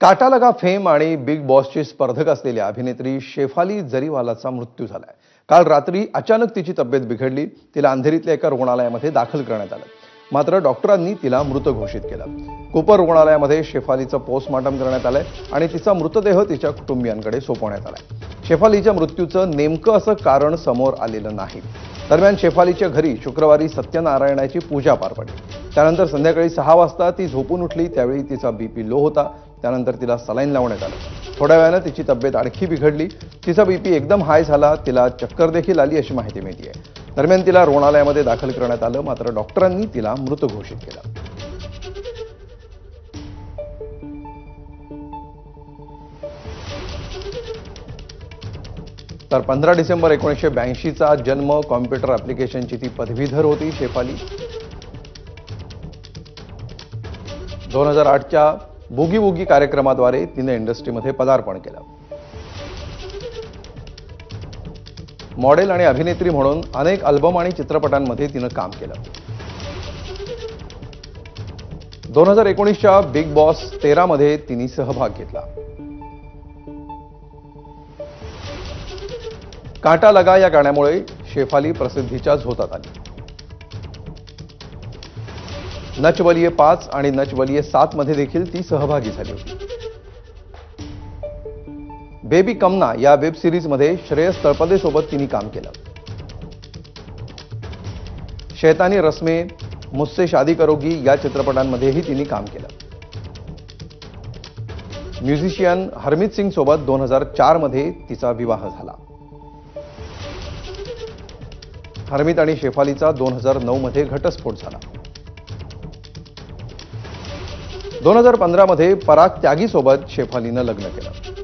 काटालगा fame आणि big बॉसचे स्पर्धक असलेल्या अभिनेत्री शेफाली जरीवालाचा मृत्यू झालाय. काल रात्री अचानक तिची तब्येत बिघडली. तिला अंधेरीतल्या एका रुग्णालयामध्ये दाखल करण्यात आलं. मात्र डॉक्टरांनी तिला मृत घोषित केलं. कुपर रुग्णालयामध्ये शेफालीचं पोस्टमॉर्टम करण्यात आलंय आणि तिचा मृतदेह तिच्या कुटुंबियांकडे सोपवण्यात आलाय. शेफालीच्या मृत्यूचं नेमकं असं कारण समोर आलेलं नाही. दरम्यान शेफालीच्या घरी शुक्रवारी सत्यनारायणाची पूजा पार पडली. त्यानंतर संध्याकाळी सहा वाजता ती झोपून उठली. त्यावेळी तिचा बीपी लो होता. त्यानंतर तिला सलाईन लावण्यात आलं. थोड्या वेळानं तिची तब्येत आणखी बिघडली. तिचा बीपी एकदम हाय झाला. तिला चक्कर देखील आली अशी माहिती मिळते दरम्यान तिला रुग्णालयामध्ये दाखल करण्यात आलं. मात्र डॉक्टरांनी तिला मृत घोषित केलं. तर पंधरा डिसेंबर एकोणीसशे ब्याऐंशीचा जन्म कॉम्प्युटर ॲप्लिकेशनची ती पदवीधर होती शेफाली. दोन हजार आठच्या बोगी बोगी कार्यक्रमाद्वारे तिने इंडस्ट्रीमध्ये पदार्पण केलं. मॉडेल आणि अभिनेत्री म्हणून अनेक अल्बम आणि चित्रपटांमध्ये तिनं काम केलं. दोन हजार एकोणीसच्या बिग बॉस तेरामध्ये तिने सहभाग घेतला. काटा लगा या गाण्यामुळे शेफाली प्रसिद्धीच्या झोतात आली. नचबलिये पाच आणि नच सात मध्ये देखील ती सहभागी झाली. होती बेबी कमना या वेब सिरीजमध्ये श्रेयस तळपदे सोबत तिने काम केलं. शैतानी रस्मे मुस्से शादी करोगी या चित्रपटांमध्येही तिने काम केलं. म्युझिशियन हरमित सिंग सोबत दोन हजार चारमध्ये तिचा विवाह झाला. हरमित आणि शेफालीचा दोन हजार नऊ मध्ये घटस्फोट झाला. दोन हजार पंधरामध्ये पराग त्यागीसोबत शेफालीनं लग्न केलं.